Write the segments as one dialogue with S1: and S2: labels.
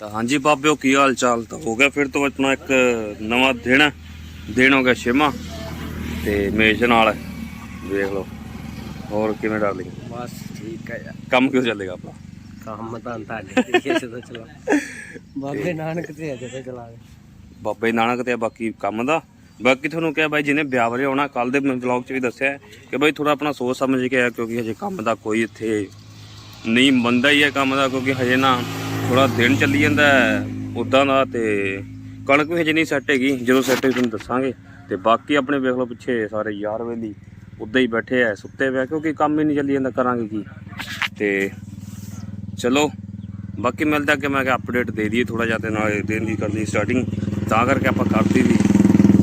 S1: ਤਾਂ ਹਾਂਜੀ ਬਾਬਿਓ ਕੀ ਹਾਲ ਚਾਲ ਤਾਂ ਹੋ ਗਿਆ ਫਿਰ ਤੋਂ ਆਪਣਾ ਇੱਕ ਨਵਾਂ ਦਿਨ। ਦਿਨ ਹੋ ਗਿਆ ਛੇਵਾਂ। ਤੇ ਮੇਸ਼ ਨਾਲ ਵੇਖ ਲਓ। ਹੋਰ ਕਿਵੇਂ ਡਰ ਲਈ
S2: ਬਸ ਠੀਕ ਹੈ ਯਾਰ।
S1: ਕੰਮ ਕਿਉਂ ਚੱਲੇਗਾ ਆਪਾਂ
S2: ਕੰਮ ਤਾਂ ਤੁਹਾਡੇ ਤਰੀਕੇ ਸੇ ਤਾਂ ਚਲਾ ਬਾਬੇ ਨਾਨਕ ਤੇ ਅਜੇ ਤੇ ਚਲਾ
S1: ਬਾਬੇ ਨਾਨਕ ਤੇ ਆ ਬਾਕੀ ਕੰਮ ਦਾ। ਬਾਕੀ ਤੁਹਾਨੂੰ ਕਿਹਾ ਬਾਈ ਜਿਹਨੇ ਵਿਆਹ ਆਉਣਾ ਕੱਲ ਦੇ ਵਲੌਗ 'ਚ ਵੀ ਦੱਸਿਆ ਕਿ ਬਾਈ ਥੋੜਾ ਆਪਣਾ ਸੋਚ ਸਮਝ ਕੇ ਆਇਆ ਕਿਉਂਕਿ ਹਜੇ ਕੰਮ ਦਾ ਕੋਈ ਇੱਥੇ ਨਹੀਂ ਬੰਦਾ ਹੀ ਹੈ ਕੰਮ ਦਾ ਕਿਉਂਕਿ ਹਜੇ ਨਾ ਥੋੜਾ ਦਿਨ ਚੱਲੀ ਜਾਂਦਾ ਉਦਾਂ ਦਾ ਤੇ ਕਣਕ ਵੀ ਹਜੇ ਨਹੀਂ ਸੈੱਟ ਹੈਗੀ, ਜਦੋਂ ਸੈੱਟ ਹੋਈ ਤੁਹਾਨੂੰ ਦੱਸਾਂਗੇ। ਤੇ ਬਾਕੀ ਆਪਣੇ ਵੇਖ ਲਓ ਪਿੱਛੇ ਸਾਰੇ ਯਾਰ ਵੇਲੀ ਉੱਦਾਂ ਹੀ ਬੈਠੇ ਐ ਸੁੱਤੇ ਪਏ ਕਿਉਂਕਿ ਕੰਮ ਹੀ ਨਹੀਂ ਚੱਲੀ ਜਾਂਦਾ ਕਰਾਂਗੇ ਕੀ। ਤੇ ਚਲੋ, ਬਾਕੀ ਮਿਲਦਾ ਕਿ ਮੈਂ ਕਿ ਅਪਡੇਟ ਦੇ ਦਈਏ ਥੋੜਾ ਜਿਹਾ ਤੇ ਨਾਲ ਦਿਨ ਦੀ ਕਰਨੀ ਸਟਾਰਟਿੰਗ ਤਾਂ ਕਰਕੇ ਆਪਾਂ ਕਰਤੀ ਸੀ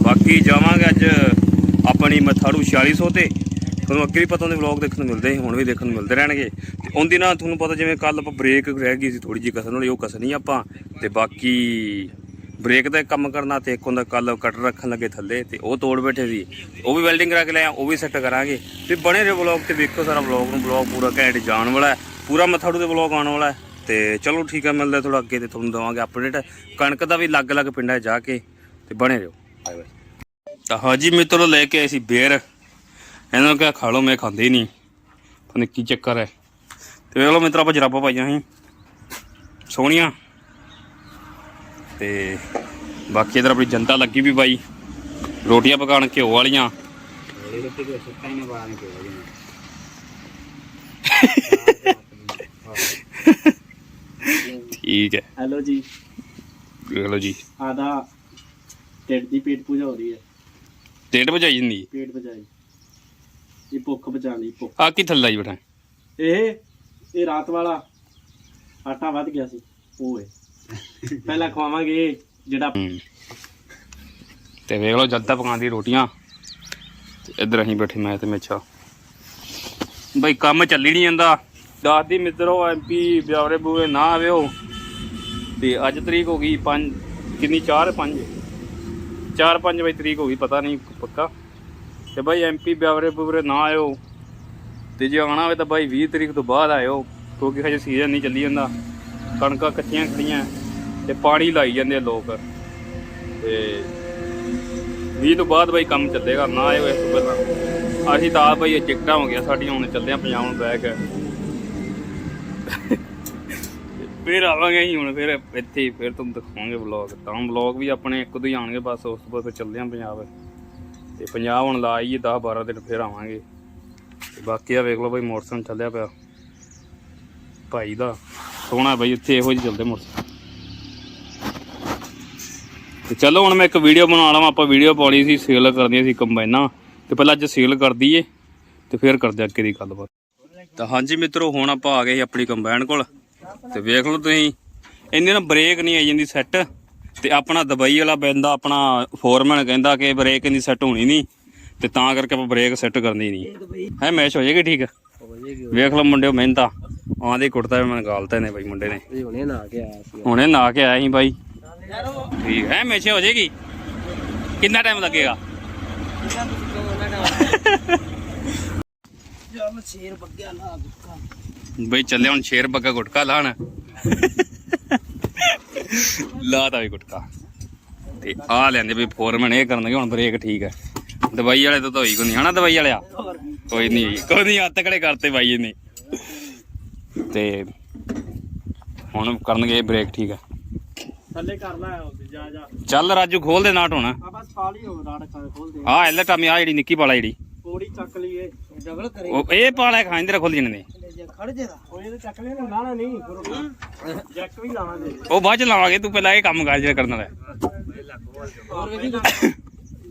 S1: ਬਾਕੀ ਜਾਵਾਂਗੇ ਅੱਜ ਆਪਣੀ ਮਥਾੜੂ 4600 ਤੇ। ਤੁਹਾਨੂੰ ਅੱਗੇ ਵੀ ਪਤਾ ਹੁੰਦੇ ਵਲੌਗ ਦੇਖਣ ਨੂੰ ਮਿਲਦੇ ਸੀ ਹੁਣ ਵੀ ਦੇਖਣ ਨੂੰ ਮਿਲਦੇ ਰਹਿਣਗੇ। ਉਹਦੀ ਨਾਲ ਤੁਹਾਨੂੰ ਪਤਾ ਜਿਵੇਂ ਕੱਲ ਆਪਾਂ ਬ੍ਰੇਕ ਰਹਿ ਗਈ ਸੀ ਥੋੜੀ ਜਿਹੀ ਕਸਣ ਵਾਲੀ, ਉਹ ਕਸਣੀ ਆਪਾਂ। ਤੇ ਬਾਕੀ ਬ੍ਰੇਕ ਦਾ ਕੰਮ ਕਰਨਾ ਤੇ ਇੱਕ ਹੁੰਦਾ ਕੱਲ ਕਟਰ ਰੱਖਣ ਲੱਗੇ ਥੱਲੇ ਤੇ ਉਹ ਤੋੜ ਬੈਠੇ ਸੀ। ਉਹ ਵੀ ਵੈਲਡਿੰਗ ਕਰਾ ਕੇ ਲਿਆ ਉਹ ਵੀ ਸੈੱਟ ਕਰਾਂਗੇ। ਤੇ ਬਣੇ ਰਹੋ ਵਲੌਗ ਤੇ ਵੇਖੋ ਸਾਰਾ ਵਲੌਗ ਨੂੰ ਵਲੌਗ ਪੂਰਾ ਘੈਂਟ ਜਾਣ ਵਾਲਾ ਹੈ। ਪੂਰਾ ਮਥਾੜੂ ਦੇ ਵਲੌਗ ਆਉਣ ਵਾਲਾ ਹੈ। ਤੇ ਚਲੋ ਠੀਕ ਹੈ, ਮਿਲਦੇ ਥੋੜਾ ਅੱਗੇ ਤੇ ਤੁਹਾਨੂੰ ਦਵਾਂਗੇ ਅਪਡੇਟ ਕਣਕ ਦਾ ਵੀ ਅਲੱਗ-ਅਲੱਗ ਪਿੰਡਾਂ 'ਚ ਜਾ ਕੇ। ਤੇ ਬਣੇ ਰਹੋ। ਬਾਏ ਬਾਏ ਤਾਂ ਹਾਜੀ ਮਿੱਤਰੋ, ਲੈ ਕੇ ਆਏ ਸੀ ਬੇਰ। ਇਹਨਾਂ ਨੂੰ ਕਿਹਾ, ਖਾ ਲਓ, ਮੈਂ ਖਾਂਦੇ ਹੀ ਨਹੀਂ। ਪਤਾ ਕੀ ਚੱਕਰ ਹੈ। ਤੇ ਵੇਖ ਲਓ ਮਿੱਤਰ ਆਪਾਂ ਜਰਾਬਾਂ ਪਾਈਆਂ ਸੀ। ਸੋਹਣੀਆਂ। ਤੇ ਬਾਕੀ ਇਧਰ ਆਪਣੀ ਜਨਤਾ ਲੱਗੀ ਵੀ ਬਾਈ। ਰੋਟੀਆਂ ਪਕਾਉਣ ਘਿਓ ਵਾਲੀਆਂ। ਠੀਕ ਹੈ।
S3: ਹੈਲੋ ਜੀ।
S1: ਲਓ ਜੀ।
S3: ਆਦਾ ਢਿੱਡ ਦੀ ਪੇਟ ਪੂਜਾ ਹੋ ਰਹੀ ਹੈ।
S1: ਡੇਢ ਵਜਾਈ ਜਾਂਦੀ
S3: ਪੇਟ ਬਚਾਈ ਇਹ ਭੁੱਖ ਬਚਾਉਣ ਲਈ ਭੁੱਖ।
S1: ਆ ਕੀ ਥੱਲੇ ਹੀ ਬੈਠਾ।
S3: ਇਹ ਇਹ ਰਾਤ ਵਾਲਾ ਆਟਾ ਵੱਧ ਗਿਆ ਸੀ ਉਹ ਹੈ ਪਹਿਲਾਂ ਖਵਾਵਾਂਗੇ ਜਿਹੜਾ
S1: ਤੇ ਵੇਖ ਲਓ ਜਨਤਾ ਪਕਾਉਂਦੀ ਰੋਟੀਆਂ। ਇੱਧਰ ਅਸੀਂ ਬੈਠੇ, ਮੈਂ ਤੇ ਮੇਛਾ। ਬਈ ਕੰਮ ਚੱਲੀ ਨਹੀਂ ਜਾਂਦਾ। ਦਾਦੀ ਮਿੱਤਰੋ ਐਮਪੀ ਬਿਆਵਰੇ ਬੂਏ ਨਾ ਆਵਿਓ। ਤੇ ਅੱਜ ਤਰੀਕ ਹੋ ਗਈ 5 ਕਿੰਨੀ? 4 5 4 5 ਵਜੇ ਤਰੀਕ ਹੋ ਗਈ, ਪਤਾ ਨਹੀਂ ਪੱਕਾ। ਤੇ ਬਾਈ ਐਮਪੀ ਬਿਆਵਰੇ ਬੂਰੇ ਨਾ ਆਇਓ। ਤੇ ਜੇ ਆਉਣਾ ਹੋਵੇ ਤਾਂ ਬਾਈ 20 ਤਰੀਕ ਤੋਂ ਬਾਅਦ ਆਇਓ। ਕਿਉਂਕਿ ਹਜੇ ਸੀਜ਼ਨ ਨਹੀਂ ਚੱਲੀ ਜਾਂਦਾ। ਕਣਕਾਂ ਕੱਚੀਆਂ ਖੜੀਆਂ ਤੇ ਪਾਣੀ ਲਾਈ ਜਾਂਦੇ ਲੋਕ। ਤੇ 20 ਤੋਂ ਬਾਅਦ ਬਾਈ ਕੰਮ ਚੱਲੇਗਾ, ਨਾ ਆਇਓ ਇਸ ਤੋਂ ਪਹਿਲਾਂ। ਅਸੀਂ ਤਾਂ ਆਪ ਬਾਈ ਟਿਕਟਾਂ ਹੋ ਗਿਆ, ਸਾਡੀਆਂ ਹੁਣ ਚੱਲੇ ਆ ਪੰਜਾਬ ਨੂੰ ਬੈਕ। ਫਿਰ ਆਵਾਂਗੇ ਅਸੀਂ ਹੁਣ, ਫਿਰ ਇੱਥੇ ਹੀ, ਫਿਰ ਤੁਹਾਨੂੰ ਦਿਖਾਵਾਂਗੇ ਵਲੌਗ ਤਾਂ ਵਲੌਗ ਵੀ ਆਪਣੇ ਇੱਕ ਦੋ ਹੀ ਆਣਗੇ ਬਸ ਉਸ ਤੋਂ ਬਾਅਦ ਫਿਰ ਚੱਲਦੇ ਆ ਪੰਜਾਬ। ਤੇ ਪੰਜਾਬ ਹੁਣ ਲਾ ਆਈਏ 10 12 ਦਿਨ ਫਿਰ ਆਵਾਂਗੇ। ਤੇ ਬਾਕੀ ਆ ਵੇਖ ਲਓ ਬਈ ਮੋਟਰਸਾਈਕਲ ਚੱਲਿਆ ਪਿਆ। ਭਾਈ ਦਾ। ਸੋਹਣਾ ਬਾਈ ਇੱਥੇ ਇਹੋ ਜਿਹੇ ਚੱਲਦੇ ਮੋਟਰਸਾਈਕਲ ਤੇ ਚਲੋ ਹੁਣ ਮੈਂ ਇੱਕ ਵੀਡੀਓ ਬਣਾ ਲਵਾਂ, ਆਪਾਂ ਵੀਡੀਓ ਪਾਉਣੀ ਸੀ ਸੇਲ ਕਰਦੀਆਂ ਸੀ ਕੰਬਾਈਨਾਂ। ਤੇ ਪਹਿਲਾਂ ਅੱਜ ਸੇਲ ਕਰ ਦਈਏ ਤੇ ਫਿਰ ਕਰਦੇ ਅੱਗੇ ਦੀ ਗੱਲਬਾਤ। ਤਾਂ ਹਾਂਜੀ ਮਿੱਤਰੋ, ਹੁਣ ਆਪਾਂ ਆ ਗਏ ਆਪਣੀ ਕੰਬਾਈਨ ਕੋਲ। ਤੇ ਵੇਖ ਲਓ ਤੁਸੀਂ, ਇੰਨੇ ਨਾ ਬ੍ਰੇਕ ਨਹੀਂ ਆਈ ਜਾਂਦੀ ਸੈੱਟ ਤੇ ਆਪਣਾ ਦਵਾਈ ਵਾਲਾ ਬੰਦਾ, ਆਪਣਾ ਫੋਰਮੈਨ ਕਹਿੰਦਾ ਕਿ ਬ੍ਰੇਕ ਨਹੀਂ ਸੈੱਟ ਹੋਣੀ ਨਹੀਂ। ਤੇ ਤਾਂ ਕਰਕੇ ਆਪਾਂ ਬ੍ਰੇਕ ਸੈੱਟ ਕਰਨੀ ਨਹੀਂ। ਹੈ ਮੈਚ ਹੋ ਜਾਏਗੀ ਠੀਕ? ਵੇਖ ਲਓ ਮੁੰਡਿਓ, ਮਿਹਨਤਾਂ। ਆਂਦੇ ਕੁੜਤਾ ਵੀ ਮੈਨੂੰ ਗਾਲਤੇ ਨੇ ਬਾਈ ਮੁੰਡੇ ਨੇ।
S2: ਇਹ ਹੁਣੇ ਨਾ ਕੇ ਆਇਆ ਸੀ।
S1: ਹੁਣੇ ਨਾ ਕੇ ਆਇਆ ਸੀ ਬਾਈ। ਠੀਕ ਹੈ ਮੇਸ਼ੇ ਹੋ ਜਾਏਗੀ। ਕਿੰਨਾ ਟਾਈਮ ਲੱਗੇਗਾ?
S2: ਜਮ ਸ਼ੇਰ ਬੱਗਿਆ ਲਾ ਦੁੱਕਾ
S1: ਬਈ ਚੱਲੇ ਹੁਣ ਸ਼ੇਰ ਬੱਗਾ ਗੁਟਕਾ ਲਾਣ। ਲਾ ਤਾ ਵੀ ਗੁਟਕਾ। ਤੇ ਆ ਲੈਂਦੇ ਵੀ ਫੋਰਮੈਨ ਇਹ ਕਰਨਗੇ ਹੁਣ ਬ੍ਰੇਕ ਠੀਕ ਹੈ। ਦਵਾਈ ਵਾਲੇ ਤੋਂ ਧੋਈ ਕੋਈ ਨਹੀਂ ਹਨਾ ਦਵਾਈ ਵਾਲਿਆ? ਕੋਈ ਨਹੀਂ ਕੋਈ ਨਹੀਂ ਹੱਥ ਕੜੇ ਕਰਤੇ ਬਾਈ ਇਹਨੇ। ਤੇ ਹੁਣ ਕਰਨਗੇ ਬ੍ਰੇਕ ਠੀਕ ਹੈ
S3: ਥੱਲੇ ਕਰ ਲੈ ਜਾ ਜਾ।
S1: ਚੱਲ ਰਾਜੂ ਖੋਲ ਦੇ ਨਾਟ ਹੁਣ।
S3: ਆ ਬਸ ਖਾਲੀ ਹੋ ਰਾੜ ਖਾ ਖੋਲ ਦੇ।
S1: ਆ ਐਲ ਟਾਮੀ ਆ ਜਿਹੜੀ ਨਿੱਕੀ ਵਾਲਾ ਜਿਹੜੀ।
S3: ਪੌੜੀ ਚੱਕ ਲਈਏ।
S2: ਡਬਲ ਕਰੇ।
S1: ਉਹ ਇਹ ਪਾਲਾ ਖਾਂਦੇ ਰ ਖੁੱਲ ਜਣੇ ਨੇ।
S2: ਜੇ ਖੜ ਜੇ ਦਾ
S3: ਉਹ ਇਹਦੇ ਚੱਕ ਨਾ ਨਾ ਨਹੀਂ ਜੈਕ ਵੀ ਲਾਵਾਂਗੇ।
S1: ਉਹ ਬਾਅਦ ਚ ਲਾਵਾਂਗੇ ਤੂੰ ਪਹਿਲਾਂ ਇਹ ਕੰਮ ਕਰ ਜਿਹੜਾ ਕਰਨ ਵਾਲਾ। ਹੈ।
S2: ਹੋਰ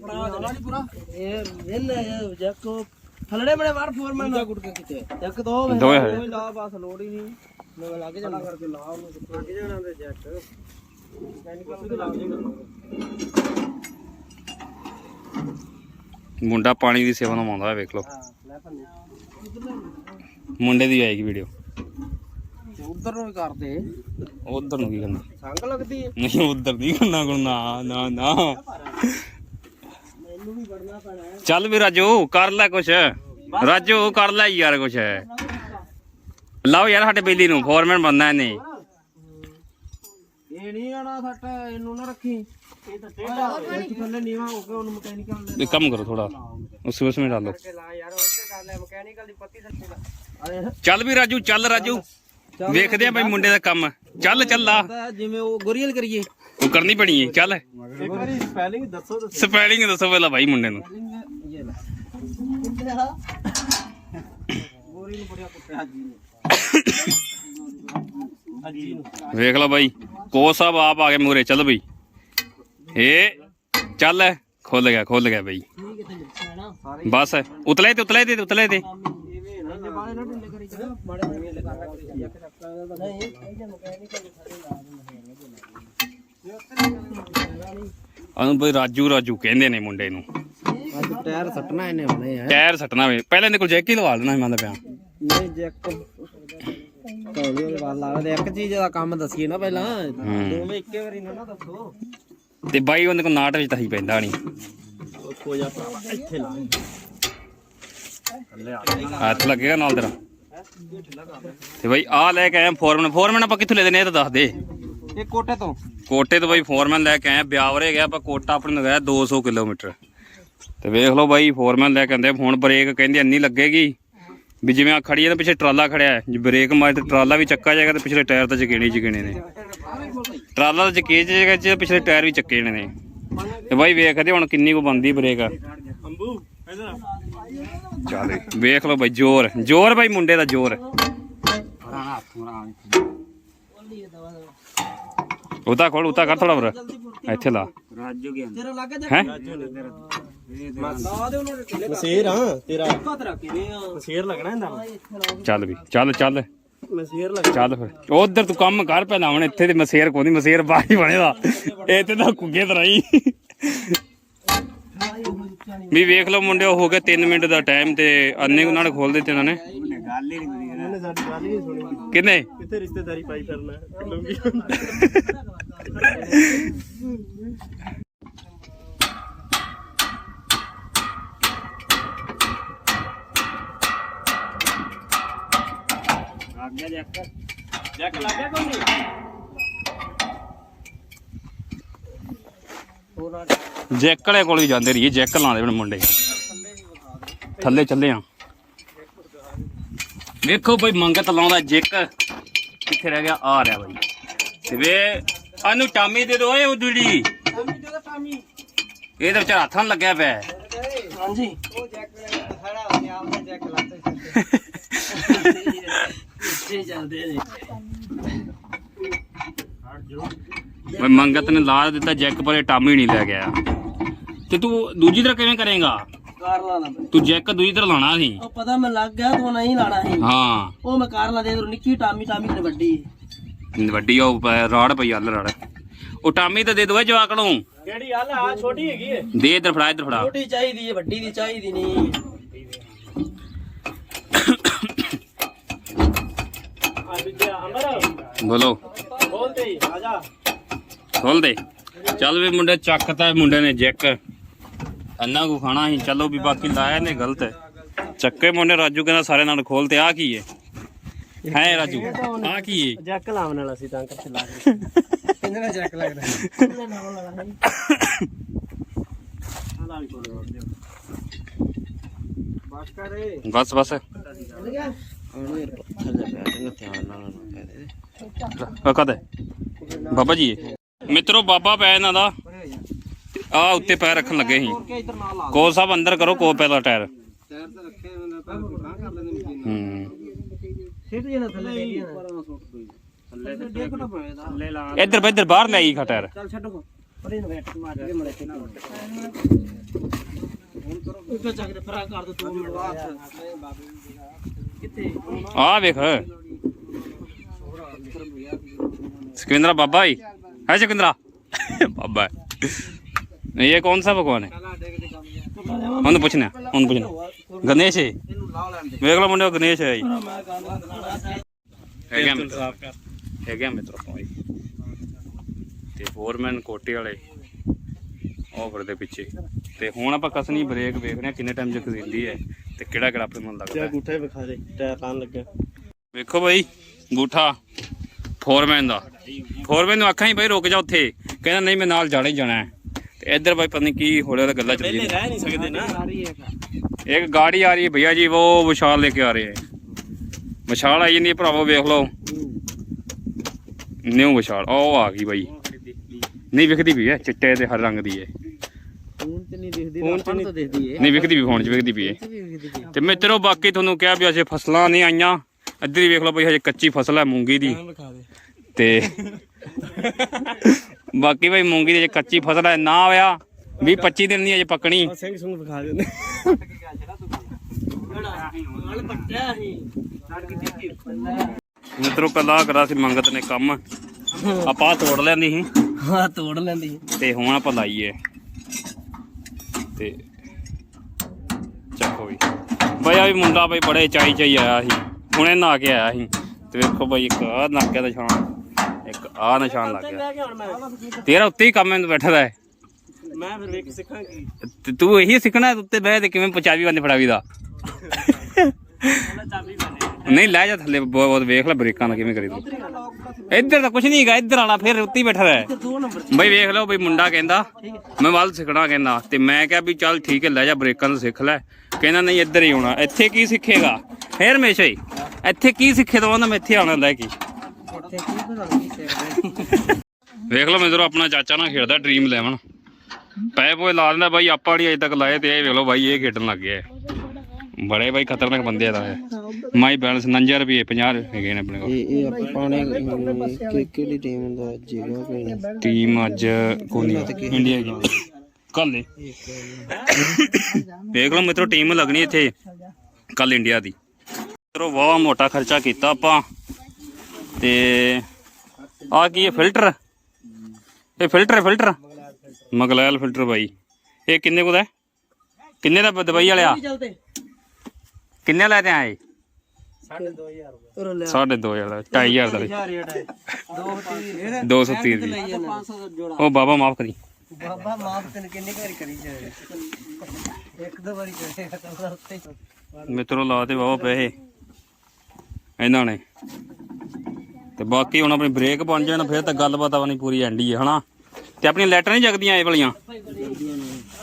S2: ਬੜਾ ਨਹੀਂ ਪੂਰਾ। ਇਹ ਵੇਲ ਜੱਕੋ। ਥਲੜੇ ਬੜੇ ਵਾਰ ਫੋਰਮੈਨ ਦਾ ਗੁੱਟ ਕੇ ਕਿਤੇ ਜੱਕ ਦੋ
S1: ਦੋਵੇਂ
S2: ਲਾ ਬਸ ਲੋੜ ਹੀ ਨਹੀਂ। ਮੈਂ ਲੱਗ ਜਾਣਾ। ਕਰਕੇ ਲਾ ਉਹਨੂੰ ਲੱਗ ਜਾਣਾ ਤੇ ਜੱਕ ਮੈਨੀਕਲ ਤੇ ਲੱਗ ਜਾਣਾ
S1: ਮੁੰਡਾ ਪਾਣੀ ਦੀ ਸੇਵਾ ਨਿਭਾਉਂਦਾ ਹੈ ਵੇਖ ਲਓ।
S2: ਹਾਂ ਲੈ ਪੰਨੇ
S1: ਮੁੰਡੇ ਦੀ ਆਏਗੀ ਵੀਡੀਓ
S2: ਉਧਰ ਨੂੰ ਵੀ ਕਰਦੇ।
S1: ਉਧਰ ਨੂੰ ਕੀ ਕਰਨਾ?
S2: ਸੰਗ ਲੱਗਦੀ ਹੈ
S1: ਨਹੀਂ ਉਧਰ ਨਹੀਂ ਕਰਨਾ ਕੋਈ ਨਾ ਨਾ ਨਾ
S2: ਮੈਨੂੰ ਵੀ ਵੜਨਾ ਪੈਣਾ ਹੈ
S1: ਚੱਲ ਵੀ ਰਾਜੂ ਕਰ ਲੈ ਕੁਛ। ਰਾਜੂ ਕਰ ਲੈ ਯਾਰ ਕੁਛ। ਲਓ ਯਾਰ ਸਾਡੇ ਬੇਲੀ ਨੂੰ ਫੋਰਮੈਨ ਬੰਦਾ ਇਹਨੇ।
S2: ਇਹ ਕੰਮ ਕਰੋ ਥੋੜਾ ਉਸ ਉਸ ਵਿੱਚ ਡਾਲੋ
S1: ਚੱਲ ਵੀ ਰਾਜੂ ਚੱਲ ਰਾਜੂ। ਵੇਖਦੇ ਆ ਬਈ ਮੁੰਡੇ ਦਾ ਕੰਮ। ਚੱਲ ਚੱਲਾ
S2: ਜਿਵੇਂ ਉਹ ਗੋਰੀਅਲ ਕਰੀਏ।
S1: ਉਹ ਕਰਨੀ ਪੈਣੀ ਹੈ ਚੱਲ।
S3: ਇੱਕ ਵਾਰੀ ਸਪੈਲਿੰਗ ਦੱਸੋ ਤਾਂ
S1: ਸਪੈਲਿੰਗ ਦੱਸੋ ਪਹਿਲਾਂ ਭਾਈ ਮੁੰਡੇ ਨੂੰ।
S2: ਇਹ ਲੈ। ਗੋਰੀ ਨੂੰ ਬੜਿਆ ਕੁੱਟਿਆ ਹਾਜੀ ਨੇ। ਹਾਜੀ ਨੂੰ।
S1: ਵੇਖ ਲਓ ਬਾਈ ਕੋਚ ਸਾਹਿਬ ਆਪ ਆ ਗਏ ਮੂਰੇ ਚੱਲ ਬਈ। ਏ ਚੱਲ ਖੁੱਲ ਗਿਆ ਖੁੱਲ ਗਿਆ ਬਈ। ਬਸ ਉਤਲੇ ਤੇ ਉਤਲੇ ਤੇ ਉਤਲੇ ਤੇ।
S2: ਕੇ ਨਹੀਂ ਇਹ ਦੇ
S1: ਉਹਨੂੰ ਬਈ ਰਾਜੂ ਰਾਜੂ ਕਹਿੰਦੇ ਨੇ ਮੁੰਡੇ ਨੂੰ।
S2: ਅੱਜ ਟਾਇਰ ਸੱਟਣਾ ਇਹਨੇ ਹੁਣੇ ਹੈ
S1: ਟਾਇਰ ਸੱਟਣਾ ਵੇ। ਪਹਿਲਾਂ ਇਹਦੇ ਕੋਲ ਜੈਕ ਹੀ ਲਵਾ ਲੈਣਾ ਸੀ ਮੰਨ ਪਿਆ।
S2: ਨਹੀਂ ਜੈਕ ਕੌਲੀ ਉਹਦੇ ਵਾਲ ਲੱਗਦੇ ਇੱਕ ਚੀਜ਼ ਦਾ ਕੰਮ ਦੱਸੀਏ ਨਾ ਪਹਿਲਾਂ। ਦੋਵੇਂ ਇੱਕੇ ਵਾਰੀ ਨਾ ਨਾ ਦੱਸੋ।
S1: ਤੇ ਬਾਈ ਉਹਦੇ ਕੋਲ ਨਾਟ ਵਿੱਚ ਤਾਂ ਹੀ ਪੈਂਦਾ ਨਹੀਂ
S3: ਕੋ ਜਾ ਭਰਾਵਾ ਇੱਥੇ ਲਾ।
S1: ਹੱਥ ਲੱਗੇਗਾ ਨਾਲ ਤੇਰਾ। ਤੇ ਬਾਈ ਆ ਲੈ ਕੇ ਆਇਆ ਫੋਰਮਨ। ਫੋਰਮਨ ਆਪਾਂ ਕਿੱਥੋਂ ਲੈਦੇ ਨੇ ਇਹ ਤਾਂ ਦੱਸ ਦੇ।
S2: ਇਹ ਕੋਟੇ ਤੋਂ।
S1: ਕੋਟੇ ਤੋਂ ਬਾਈ ਫੋਰਮਨ ਲੈ ਕੇ ਆਇਆ ਬਿਆਵਰੇ ਗਿਆ ਆਪਾਂ ਕੋਟਾ ਆਪਣੇ ਨੂੰ ਗਿਆ 200 ਕਿਲੋਮੀਟਰ। ਤੇ ਵੇਖ ਲਓ ਬਾਈ ਫੋਰਮਨ ਲੈ ਕੇ ਆਂਦੇ ਹੁਣ ਬ੍ਰੇਕ ਕਹਿੰਦੇ ਇੰਨੀ ਲੱਗੇਗੀ ਵੀ ਜਿਵੇਂ ਆ ਖੜੀ ਹੈ ਨਾ ਪਿੱਛੇ ਟਰਾਲਾ ਖੜਿਆ ਹੈ। ਜੇ ਬ੍ਰੇਕ ਮਾਰੇ ਤੇ ਟਰਾਲਾ ਵੀ ਚੱਕਾ ਜਾਏਗਾ ਤੇ ਪਿਛਲੇ ਟਾਇਰ ਤਾਂ ਚਕੇਣੇ ਚਕੇਣੇ ਨੇ ਟਰਾਲਾ ਤਾਂ ਚਕੇ ਜਾਏਗਾ ਜੇ ਪਿਛਲੇ ਟਾਇਰ ਵੀ ਚੱਕੇ ਜਾਣੇ ਨੇ। ਤੇ ਬਾਈ ਵੇਖਦੇ ਹੁਣ ਕਿੰਨੀ ਕੁ ਬੰਦੀ ਬ੍ਰੇਕ
S3: ਅੰਬੂ ਇਧਰ ਆ
S1: ਚੱਲ ਵੇਖ ਲਓ ਬਾਈ ਜ਼ੋਰ। ਜ਼ੋਰ ਬਾਈ ਮੁੰਡੇ ਦਾ ਜ਼ੋਰ। ਉਤਾ ਖੋਲ ਉਤਾ ਕਰ ਥੋੜਾ ਬਰ ਇੱਥੇ ਲਾ।
S2: ਤੇਰਾ ਲੱਗ ਜਾ
S1: ਹੈ?
S3: ਮਸੇਰ ਆ ਤੇਰਾ। ਮਸੇਰ ਲੱਗਣਾ ਇਹਦਾ।
S1: ਚੱਲ ਵੀ ਚੱਲ ਚੱਲ।
S3: ਮਸੇਰ ਲੱਗ
S1: ਚੱਲ ਫਿਰ। ਉਧਰ ਤੂੰ ਕੰਮ ਕਰ ਪਹਿਲਾਂ ਹੁਣ ਇੱਥੇ ਤੇ ਮਸੇਰ ਕੋਈ ਨਹੀਂ ਮਸੇਰ ਬਾਹਰ ਬਣੇਦਾ ਇੱਥੇ ਤਾਂ ਕੁੱਗੇ ਤਰਾਈ ਵੀ ਵੇਖ ਲਓ ਮੁੰਡਿਓ ਹੋ ਗਿਆ 3 ਮਿੰਟ ਦਾ ਟਾਈਮ ਤੇ ਅੰਨੇ ਉਹਨਾਂ ਨੇ ਖੋਲ ਦਿੱਤੇ ਉਹਨਾਂ ਨੇ।
S3: ਉਹਨੇ ਸਾਡੀ ਗੱਲ ਹੀ ਨਹੀਂ ਸੁਣੀ
S1: ਕਿੰਨੇ
S3: ਕਿੱਥੇ ਰਿਸ਼ਤੇਦਾਰੀ ਪਾਈ ਫਿਰਨਾ ਲੰਗੀ ਜੱਕ ਲੱਗ ਗਿਆ ਕੋਈ ਨਹੀਂ?
S1: ਜੈਕ ਵਾਲੇ ਕੋਲ ਹੀ ਜਾਂਦੇ ਰਹੀਏ ਜੈਕ ਲਾਉਂਦੇ ਹੁਣ ਮੁੰਡੇ। ਥੱਲੇ ਚੱਲੇ ਆ। ਵੇਖੋ ਬਈ ਮੰਗਤ ਲਾਉਂਦਾ ਜੈਕ। ਕਿੱਥੇ ਰਹਿ ਗਿਆ? ਆ ਰਿਹਾ ਬਈ। ਤੇ ਵੇ ਆਨੂੰ ਟਾਮੀ ਦੇ ਦੋ ਓਏ ਉਦੜੀ।
S2: ਟਾਮੀ ਤੇ ਟਾਮੀ
S1: ਇਹ ਤਾਂ ਵਿਚਾਰ ਹੱਥਾਂ ਨੂੰ ਲੱਗਿਆ ਪਿਆ।
S2: ਹਾਂਜੀ। ਉਹ ਜੈਕ ਖੜਾ ਹੋ ਗਿਆ ਆਪਦਾ ਜੈਕ ਲਾਤਾ ਇੱਥੇ ਚੱਲਦੇ ਨੇ।
S1: ਬਈ ਮੰਗਤ ਨੇ ਲਾ ਦਿੱਤਾ ਜੈਕ ਪਰ ਇਹ ਟਾਮੀ ਨਹੀਂ ਲੈ ਗਿਆ। ਤੇ ਤੂੰ ਦੂਜੀ ਤਰ੍ਹਾਂ ਕਿਵੇਂ ਕਰੇਗਾ?
S2: ਕਾਰ ਲਾਣਾ ਮੈਂ
S1: ਤੂੰ ਜੈਕ ਦੂਜੀ ਤਰ੍ਹਾਂ ਲਾਉਣਾ ਸੀ।
S2: ਉਹ ਪਤਾ ਮੈਂ ਲੱਗ ਗਿਆ ਤੂੰ ਨਹੀਂ ਲਾਣਾ ਸੀ।
S1: ਹਾਂ।
S2: ਉਹ ਮੈਂ ਕਾਰ ਲਾ ਦੇ ਤੂੰ ਨਿੱਕੀ ਟਾਮੀ ਟਾਮੀ ਤੇ ਵੱਡੀ।
S1: ਵੱਡੀ ਉਹ ਰਾੜ ਪਈ ਅੱਲ ਰਾੜ। ਉਹ ਟਾਮੀ ਤਾਂ ਦੇ ਦੋ ਜਵਾਕ ਨੂੰ।
S3: ਕਿਹੜੀ ਹਾਲ ਆ? ਛੋਟੀ ਹੈਗੀ ਏ।
S1: ਦੇ ਇੱਧਰ ਫੜਾ ਇੱਧਰ ਫੜਾ।
S2: ਛੋਟੀ ਚਾਹੀਦੀ ਹੈ ਵੱਡੀ ਦੀ ਚਾਹੀਦੀ ਨਹੀਂ
S3: ਆ ਵਿਦਿਆ ਅਮਰ।
S1: ਬੋਲੋ।
S3: ਬੋਲ ਤੇ ਆ ਜਾ।
S1: ਖੋਲ ਦੇ। ਚੱਲ ਵੀ ਮੁੰਡੇ ਚੱਕਤਾ ਮੁੰਡੇ ਨੇ ਜੈਕ। ਅੰਨਾ ਕੋ ਖਾਣਾ ਸੀ ਚਲੋ ਵੀ ਬਾਕੀ ਲਾਇਆ ਨੇ ਗਲਤ। ਹੈ ਚੱਕੇ ਮੁੰਡੇ ਰਾਜੂ ਕਹਿੰਦਾ ਸਾਰੇ ਨਾਲ ਖੋਲ ਤੇ ਆ ਕੀ ਹੈ ਹੈ ਰਾਜੂ? ਆ ਕੀ ਹੈ
S3: ਜੱਕ ਲਾਉਣ ਵਾਲਾ ਸੀ ਤਾਂ ਕਰਕੇ ਲਾ ਕੇ
S2: ਕਿੰਨੇ ਦਾ ਜੈਕ ਲੱਗਦਾ। ਕਿੰਨੇ ਨਾਲ ਲਾਣਾ
S3: ਲਾ ਵੀ ਕੋਲ
S2: ਬਾਤ ਕਰੇ
S1: ਬਸ ਬਸ ਕਦੇ ਬਾਬਾ ਜੀ ਮਿੱਤਰੋ ਬਾਬਾ ਪੈ ਇਹਨਾਂ ਦਾ। ਆ ਉੱਤੇ ਪੈਰ ਰੱਖਣ ਲੱਗੇ ਸੀ। ਕੋਲ ਸਾਹਿਬ ਅੰਦਰ ਕਰੋ ਕੋਲ ਪੈਦਾ ਟਾਇਰ।
S2: ਟਾਇਰ ਤੇ ਰੱਖੇ ਪੈਰ ਪੁੱਟਾਂ ਕਰ ਲੈਂਦੇ ਮਸ਼ੀਨ ਸਿੱਟ ਜਣਾ ਥੱਲੇ ਥੱਲੇ ਤੇ
S3: ਲਾ
S1: ਇੱਧਰ ਬਾਹਰ ਲੈ ਆਈ ਖਾ ਟਾਇਰ।
S2: ਚੱਲ ਛੱਡੋ ਪਰੇ ਨੂੰ ਬੈਠ ਮਾਰ ਕੇ ਮਲੇ ਤੇ ਨਾ ਉੱਤੇ
S1: ਆ ਵੇਖ। ਸਕਵਿੰਦਰਾ ਬਾਬਾ ਜੀ। है सिकंदरा बाबा है ये कौन सा भगवान है ਉਹਨੂੰ ਪੁੱਛਣਾ ਉਹਨੂੰ ਪੁੱਛਣਾ ਗਣੇਸ਼ ਹੈ
S2: ਇਹਨੂੰ ਲਾ ਲੈਣ ਦੇ
S1: ਵੇਖ ਲਓ ਮੁੰਡਿਓ ਗਣੇਸ਼ ਹੈ ਜੀ
S2: ਮੈਂ ਗੱਲ ਕਰਾਣਾ ਸੀ
S1: ਹੈਗਾ ਮਿੱਤਰ ਹੈਗਾ ਮਿੱਤਰ ਕੋਈ ਤੇ ਫੋਰਮੈਨ ਕੋਟੇ ਵਾਲੇ ਆਫਰ ਦੇ ਪਿੱਛੇ ਤੇ ਹੁਣ ਆਪਾਂ ਕਸਨੀ ਬ੍ਰੇਕ ਵੇਖਦੇ ਆ ਕਿੰਨੇ ਟਾਈਮ ਚ ਖਰੀਦੀ ਹੈ ਤੇ ਕਿਹੜਾ ਕਿਹੜਾ ਆਪਣੇ ਮਨ ਲੱਗਦਾ
S3: ਤੇ
S1: ਹੈ।
S3: ਗੁੱਠੇ ਵਿਖਾ ਦੇ ਟਾਇਰ ਲਾਣ ਲੱਗਿਆ
S1: ਵੇਖੋ ਬਾਈ ਗੂਠਾ ਫੋਰਮੈਨ ਦਾ। ਫੋਰਮੈਨ ਨੂੰ ਆਖਾਂ ਹੀ ਬਈ ਰੁਕ ਜਾ ਉੱਥੇ। ਕਹਿੰਦਾ ਨਹੀਂ ਮੈਂ ਨਾਲ ਜਾਣਾ ਹੀ ਜਾਣਾ ਤੇ ਇੱਧਰ ਬਾਈ ਪਤਾ ਨਹੀਂ ਕੀ ਹੋਲੇ ਹੋਲੇ ਗੱਲਾਂ ਚੱਲ ਰਹੀਆਂ ਇੱਕ ਗਾੜੀ ਆ ਰਹੀ ਹੈ ਭਈਆ ਜੀ ਉਹ ਵਿਸ਼ਾਲ ਲੈ ਕੇ ਆ ਰਹੇ ਹੈ। ਵਿਸ਼ਾਲ ਆਈ ਜਾਂਦੀ ਭਰਾਵੋ ਵੇਖ ਲਓ। ਨਿਊ ਵਿਸ਼ਾਲ ਉਹ ਆ ਗਈ ਬਾਈ। ਨਹੀਂ ਵਿਖਦੀ ਵੀ ਹੈ ਚਿੱਟੇ ਤੇ ਹਰ ਰੰਗ
S2: ਦੀ ਹੈ। ਨਹੀਂ ਦਿਖਦੀ
S1: ਵਿਖਦੀ ਵੀ ਫੋਨ ਚ ਵਿਖਦੀ ਵੀ ਹੈ। ਤੇ ਮਿੱਤਰੋ ਬਾਕੀ ਤੁਹਾਨੂੰ ਕਿਹਾ ਵੀ ਅਜੇ ਫਸਲਾਂ ਨਹੀਂ ਆਈਆਂ। ਇੱਧਰ ਹੀ ਵੇਖ ਲਓ ਬਈ ਹਜੇ ਕੱਚੀ ਫਸਲ ਹੈ ਮੂੰਗੀ ਦੀ। ਤੇ ਬਾਕੀ ਭਾਈ ਮੂੰਗੀ ਦੀ ਜੇ ਕੱਚੀ ਫਸਲ ਹੈ ਨਾ ਹੋਇਆ। 20 25 ਦਿਨ ਨਹੀਂ ਅਜੇ ਪੱਕਣੀ।
S3: ਸਿੰਘ ਸਿੰਘ ਵਿਖਾ ਦਿੰਦੇ
S1: ਮਿੱਤਰੋ ਕੱਲਾ ਕਰਾ ਸੀ ਮੰਗਤ ਨੇ ਕੰਮ। ਆਪਾਂ ਤੋੜ ਲੈਂਦੀ ਸੀ।
S2: ਹਾਂ ਤੋੜ ਲੈਂਦੀ
S1: ਤੇ ਹੁਣ ਆਪਾਂ ਲਾਈਏ। ਤੇ ਚੱਕੋ ਵੀ ਬਈ ਆ ਵੀ ਮੁੰਡਾ ਬਈ ਬੜੇ ਚਾਈ ਚਾਈ ਆਇਆ ਸੀ। ਹੁਣੇ ਨਹਾ ਕੇ ਆਇਆ ਸੀ। ਤੇ ਵੇਖੋ ਬਈ ਇੱਕ ਆ ਨਾਕਿਆ ਦਾ ਇੱਕ ਆ ਨਿਸ਼ਾਨ ਲੱਗ ਗਿਆ।
S3: ਲੈ ਕੇ ਹੁਣ ਮੈਂ।
S1: ਤੇਰਾ ਉੱਤੇ ਹੀ ਕੰਮ ਮੈਨੂੰ ਬੈਠਾ ਦਾ ਹੈ
S3: ਮੈਂ ਫਿਰ ਵੇਖ ਸਿੱਖਾਂ ਕੀ।
S1: ਤੇ ਤੂੰ ਇਹੀ ਸਿੱਖਣਾ ਹੈ ਉੱਤੇ ਬਹਿ ਤੇ ਕਿਵੇਂ ਪੰਜਾਬੀ ਬੰਦੇ ਫੜਾਵੀ ਦਾ।
S3: ਪਹਿਲਾਂ ਚਾਬੀ ਬਣੇ
S1: ਨਹੀਂ ਲੈ ਜਾ ਥੱਲੇ ਬਹੁਤ ਬਹੁਤ ਵੇਖ ਲੈ ਬ੍ਰੇਕਾਂ ਦਾ ਕਿਵੇਂ ਕਰੀ ਤੂੰ ਇੱਧਰ ਤਾਂ ਕੁਝ ਨਹੀਂ ਹੈਗਾ ਇੱਧਰ ਵਾਲਾ ਫਿਰ ਉੱਤੇ ਹੀ ਬੈਠਾ ਹੈ
S2: ਦੋ ਨੰਬਰ
S1: ਬਈ ਵੇਖ ਲਓ ਬਈ ਮੁੰਡਾ ਕਹਿੰਦਾ ਮੈਂ ਵੱਲ ਸਿੱਖਣਾ ਕਹਿੰਦਾ ਤੇ ਮੈਂ ਕਿਹਾ ਵੀ ਚੱਲ ਠੀਕ ਹੈ ਲੈ ਜਾ ਬ੍ਰੇਕਾਂ ਤੋਂ ਸਿੱਖ ਲੈ। ਕਹਿੰਦਾ ਨਹੀਂ ਇੱਧਰ ਹੀ ਆਉਣਾ। ਇੱਥੇ ਕੀ ਸਿੱਖੇਗਾ? ਫੇਰ ਹਮੇਸ਼ਾ ਹੀ ਇੱਥੇ ਕੀ ਸਿੱਖੇ ਤਾਂ ਕਹਿੰਦਾ ਮੈਂ ਇੱਥੇ ਆਉਣਾ ਲੈ ਕੇ।
S2: ਇੱਥੇ ਕੀ ਪਤਾ
S1: ਵੇਖ ਲਓ ਮੇਰਾ ਆਪਣਾ ਚਾਚਾ ਨਾਲ ਖੇਡਦਾ ਡ੍ਰੀਮ 11 ਪੈ ਪੋਏ ਲਾ ਦਿੰਦਾ ਬਾਈ ਆਪਾਂ ਨਹੀਂ ਅਜੇ ਤੱਕ ਲਾਏ ਤੇ ਇਹ ਵੇਖ ਲਓ ਬਾਈ ਇਹ ਖੇਡਣ ਲੱਗ ਗਿਆ। ਬੜੇ ਬਾਈ ਖਤਰਨਾਕ ਬੰਦੇ ਆ। ਮਾਈ ਬੈਲੈਂਸ 49 ਰੁਪਏ 50 ਹੈਗੇ ਨੇ ਆਪਣੇ ਕੋਲ।
S2: ਇਹ ਇਹ ਆਪਾਂ ਕਿ ਕਿਹੜੀ ਟੀਮ ਦਾ ਜੀਗਾ ਕੋਈ? ਨਹੀਂ
S1: ਟੀਮ ਅੱਜ ਕੋਨੀ ਇੰਡੀਆ ਦੀ। ਕੱਲ ਨੇ ਦੇਖ ਲਓ ਮਿੱਤਰੋ ਟੀਮ ਲੱਗਣੀ ਇੱਥੇ ਕੱਲ ਇੰਡੀਆ ਦੀ। ਮਿੱਤਰੋ ਵਾਹ ਮੋਟਾ ਖਰਚਾ ਕੀਤਾ ਆਪਾਂ। ਤੇ ਆ ਕੀ ਹੈ ਫਿਲਟਰ ਇਹ ਫਿਲਟਰ ਹੈ ਫਿਲਟਰ ਮਗਲੈਲ ਫਿਲਟਰ ਬਾਈ। ਇਹ ਕਿੰਨੇ ਕੁ ਦਾ? ਕਿੰਨੇ ਦਾ ਦਵਾਈ ਵਾਲਿਆ? ਕਿੰਨੇ ਲੈ ਤੇ ਆਏ?
S3: 2500
S2: ਉਹ ਲੈ
S1: ਸਾਢੇ ਦੋ ਹਜ਼ਾਰ ਦਾ 2500 ਦਾ
S3: ਯਾਰ ਰੇਟ ਹੈ
S2: ਦੋ ਤੀਰ
S1: 230 ਰੁਪਏ
S2: 500 ਦਾ। ਜੋੜਾ
S1: ਉਹ ਬਾਬਾ ਮਾਫ ਕਰੀ।
S2: ਬਾਬਾ ਮਾਫ ਤੈਨੂੰ ਕਿੰਨੀ ਵਾਰੀ ਕਰੀ ਜਾਵੇ। ਇੱਕ ਦੋ ਵਾਰੀ ਕਰੇਗਾ ਤਾਂ ਉੱਤੇ
S1: ਮਿੱਤਰੋ ਲਾਤੇ ਬਾਬਾ ਪੈਸੇ। ਇਹਨਾਂ ਨੇ ਤੇ ਬਾਕੀ ਹੁਣ ਆਪਣੀ ਬ੍ਰੇਕ ਬਣ ਜਾਣ, ਫਿਰ ਤਾਂ ਗੱਲਬਾਤ ਆਪਣੀ ਪੂਰੀ ਐਂਡੀ ਹੈ ਹਨਾ? ਤੇ ਆਪਣੀਆਂ ਲਾਈਟਾਂ ਨਹੀਂ ਜਗਦੀਆਂ ਇਹ ਵਾਲੀਆਂ?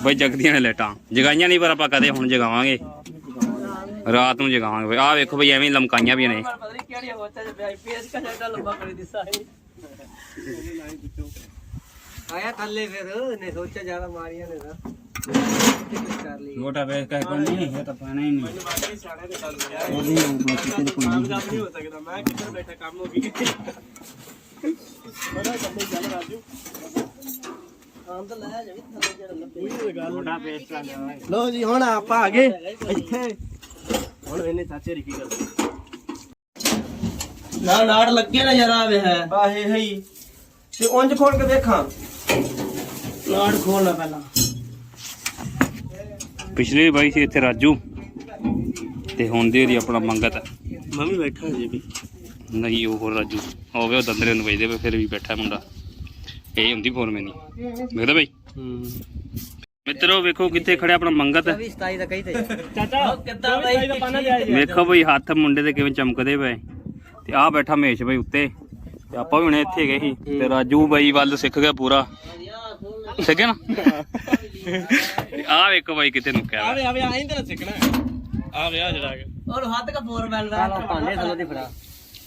S1: ਬਈ ਜਗਦੀਆਂ ਨੇ ਲਾਈਟਾਂ। ਜਗਾਈਆਂ ਨਹੀਂ, ਪਰ ਆਪਾਂ ਕਦੇ ਹੁਣ ਜਗਾਵਾਂਗੇ। ਰਾਤ ਨੂੰ ਜਗਾਵਾਂਗੇ ਬਈ। ਆਹ ਵੇਖੋ ਬਈ, ਐਵੇਂ ਲਮਕਾਈਆਂ ਵੀ ਨੇ।
S2: ਆਇਆ ਥੱਲੇ ਫਿਰ ਨੇ ਸੋਚਿਆ ਜ਼ਿਆਦਾ ਮਾਰੀਆਂ ਨੇ ਨਾ ਕਰ ਲਈ
S4: ਛੋਟਾ ਬੈਸ ਕਾ ਕੋਈ ਨਹੀਂ ਇਹ ਤਾਂ ਪਾਣਾ ਹੀ ਨਹੀਂ।
S2: ਉਹਦੀ ਬਾਕੀ ਤੇ ਕੋਈ ਨਹੀਂ
S3: ਕੰਮ ਨਹੀਂ ਹੋ ਸਕਦਾ ਮੈਂ ਕਿੱਧਰ ਬੈਠਾ ਕੰਮ ਹੋ ਗਈ ਬੜਾ ਕੰਮੇ ਚੱਲ ਰਾਜੂ
S2: ਆਮ ਤਾਂ ਲੈ
S3: ਜੀ ਹੁਣ ਆਪਾਂ ਆ ਗਏ ਇੱਥੇ। ਹੁਣ ਇਹਨੇ ਚਾਚੇ ਦੀ ਕੀ ਕਰਦੇ
S2: ਨਾ ਨਾੜ ਲੱਗੇ ਨਾ ਜਰਾ ਵੇ ਹੈ
S3: ਆਹੇ ਹੈ ਹੀ ਤੇ ਉਂਝ ਖੋਲ ਕੇ ਦੇਖਾਂ
S2: ਨਾੜ ਖੋਲਣਾ ਪਹਿਲਾਂ।
S1: ਪਿਛਲੀ ਬਾਈ ਸੀ ਇੱਥੇ ਰਾਜੂ। ਤੇ ਹੁਣ ਦੀ ਇਹਦੀ ਆਪਣਾ ਮੰਗਤ।
S3: ਮੈਂ ਵੀ ਬੈਠਾ ਜੀ ਵੀ।
S1: ਨਹੀਂ ਉਹ ਹੋਰ ਰਾਜੂ। ਹੋਵੇ ਉਹ ਦੰਦਰੇ ਨੂੰ ਪਏ ਫਿਰ ਵੀ ਬੈਠਾ ਮੁੰਡਾ। ਇਹ ਹੁੰਦੀ ਫੋਰਮੈਨੀ ਵੇਖਦਾ ਬਾਈ।
S3: ਹੂੰ।
S1: ਮਿੱਤਰੋ ਵੇਖੋ ਕਿੱਥੇ ਖੜਿਆ ਆਪਣਾ ਮੰਗਤ।
S2: ਵੀ 27 ਦਾ ਕਹੀ ਤੇ।
S3: ਚਾਚਾ
S2: ਕਿੱਦਾਂ
S3: ਬਾਈ? ਦਾ ਪਾਣਾ ਲਿਆ ਜੀ।
S1: ਵੇਖੋ ਬਈ ਹੱਥ ਮੁੰਡੇ ਦੇ ਕਿਵੇਂ ਚਮਕਦੇ ਪਏ। ਤੇ ਆਹ ਬੈਠਾ ਮਹੇਸ਼ ਬਈ ਉੱਤੇ। ਤੇ ਆਪਾਂ ਵੀ ਹੁਣੇ ਇੱਥੇ ਗਏ ਸੀ। ਤੇ ਰਾਜੂ ਬਾਈ ਵੱਲ ਸਿੱਖ ਗਿਆ ਪੂਰਾ। ਸਿੱਖ ਗਿਆ ਨਾ? ਤੇ ਆਹ ਵੇਖੋ ਬਾਈ ਕਿਤੇ ਨੁਕਿਆ
S3: ਆਵੇ ਆਵੇ ਆਈਂ ਤਾਂ ਸਿੱਖਣਾ। ਆਵੇ ਆ ਜਿਹੜਾ
S2: ਔਰ ਹੱਥ ਕਾ ਫੋਰ ਬੈਲ ਦਾ ਪਾਣੇ ਥੱਲੇ ਦੀ ਫੜਾ।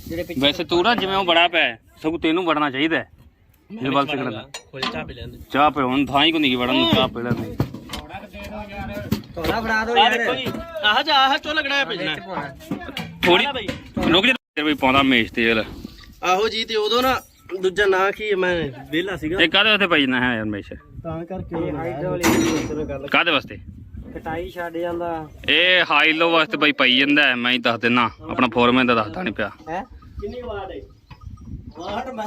S2: ਜਿਹੜੇ ਪਿੱਛੇ
S1: ਵੈਸੇ ਤੂੰ ਨਾ ਜਿਵੇਂ ਉਹ ਬੜਾ ਪਿਆ ਸਗੋਂ ਤੈਨੂੰ ਵੜਨਾ ਚਾਹੀਦਾ ਹੈ। ਇਹ ਵੱਲ ਸਿੱਖਣਾ। ਤਾਂ।
S3: ਖੋਲ ਚਾਹ ਪੀ ਲੈਂਦੇ
S1: ਚਾਹ ਪੀ ਹੁਣ ਥਾਂ ਹੀ ਕੋਈ ਨਹੀਂ ਵੜਨ ਨੂੰ ਚਾਹ ਪੀ ਲੈਂਦੇ
S2: ਥੋੜਾ ਫੜਾ ਦੋ
S3: ਆ
S2: ਯਾਰ।
S3: ਦੇਖੋ ਜੀ। ਆਹ ਜਾ ਆਹ ਚੋ ਲੱਗਣਾ ਭੇਜਣਾ
S1: ਥੋੜੀ ਰੁਕ ਜਾ ਬਈ ਪਾਉਂਦਾ ਮੇਸ਼ ਤੇਲ
S3: ਆਹੋ ਜੀ ਤੇ ਉਦੋਂ ਨਾ ਦੂਜਾ ਨਾਂ ਕੀ ਹੈ, ਮੈਂ ਵਿਹਲਾ ਸੀਗਾ।
S1: ਇਹ ਕਾਹਦੇ ਪਈ ਨਾ ਹੈ ਯਾਰ ਮੇਸ਼
S3: ਤਾਂ ਕਰਕੇ ਹਾਈਡ੍ਰੋਲਿਕ ਗੱਲ
S1: ਕਾਹਦੇ ਵਾਸਤੇ?
S3: ਕਟਾਈ ਛੱਡ ਜਾਂਦਾ।
S1: ਇਹ ਹਾਈ ਲੋ ਵਾਸਤੇ ਬਈ ਪਈ ਜਾਂਦਾ ਹੈ, ਮੈਂ ਹੀ ਦੱਸ ਦਿੰਨਾ। ਆਪਣਾ ਫੋਰਮੈਨ ਦਾ ਦੱਸਦਾ ਨਹੀਂ ਪਿਆ।
S2: ਹੈ?
S3: ਕਿੰਨੀ ਵਾਟ ਹੈ?
S2: ਵਾਟ ਮੈਂ